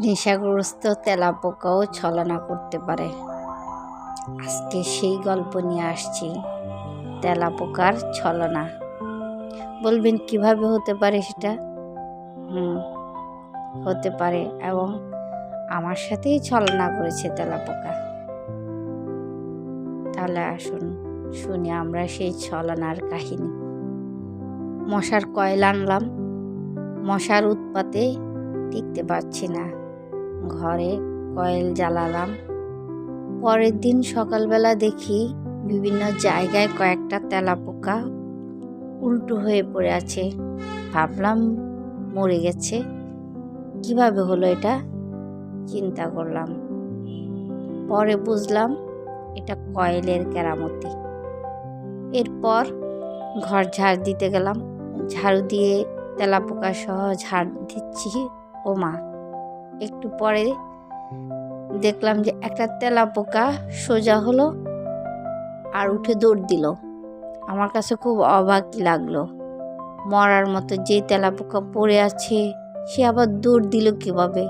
নেশাগ্রস্ত তেলাপোকাও ছলনা করতে পারে। আজকে সেই গল্প নিয়ে আসছি, তেলাপোকার ছলনা। বলবেন, কীভাবে হতে পারে সেটা? হুম, হতে পারে এবং আমার সাথেই ছলনা করেছে তেলাপোকা। তাহলে আসুন, শুনি আমরা সেই ছলনার কাহিনী। মশার কয়লা আনলাম, মশার উৎপাতে টিকতে পারছি না। ঘরে কয়েল জ্বালালাম। পরের দিন সকালবেলা দেখি বিভিন্ন জায়গায় কয়েকটা তেলাপোকা উল্টো হয়ে পড়ে আছে। ভাবলাম মরে গেছে। কীভাবে হলো এটা? চিন্তা করলাম। পরে বুঝলাম এটা কয়েলের কেরামতি। এরপর ঘর ঝাড় দিতে গেলাম। ঝাড়ু দিয়ে তেলাপোকা সহ ঝাড় দিচ্ছি। ও মা একটু পরে দেখলাম যে একটা তেলাপোকা সোজা হলো আর উঠে দৌড় দিল। আমার কাছে খুব অবাক লাগল। মরার মতো যে তেলাপোকা পড়ে আছে, সে আবার দৌড় দিল কীভাবে?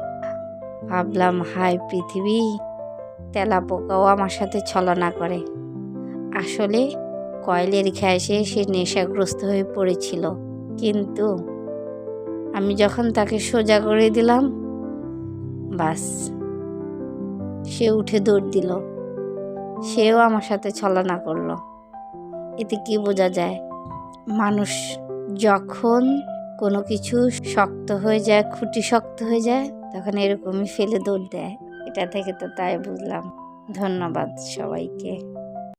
ভাবলাম হাই পৃথিবী তেলাপোকাও আমার সাথে ছলনা করে। আসলে কয়েলের ঘ্যাসে সে নেশাগ্রস্ত হয়ে পড়েছিল। কিন্তু আমি যখন তাকে সোজা করে দিলাম বাস। সে উঠে দৌড় দিল। সেও আমার সাথে ছলনা করল। এতে কি বোঝা যায়? মানুষ যখন কোনো কিছু শক্ত হয়ে যায়, খুঁটি শক্ত হয়ে যায়, তখন এরকমই ফেলে দৌড় দেয়। এটা থেকে তো তাই বুঝলাম। ধন্যবাদ সবাইকে।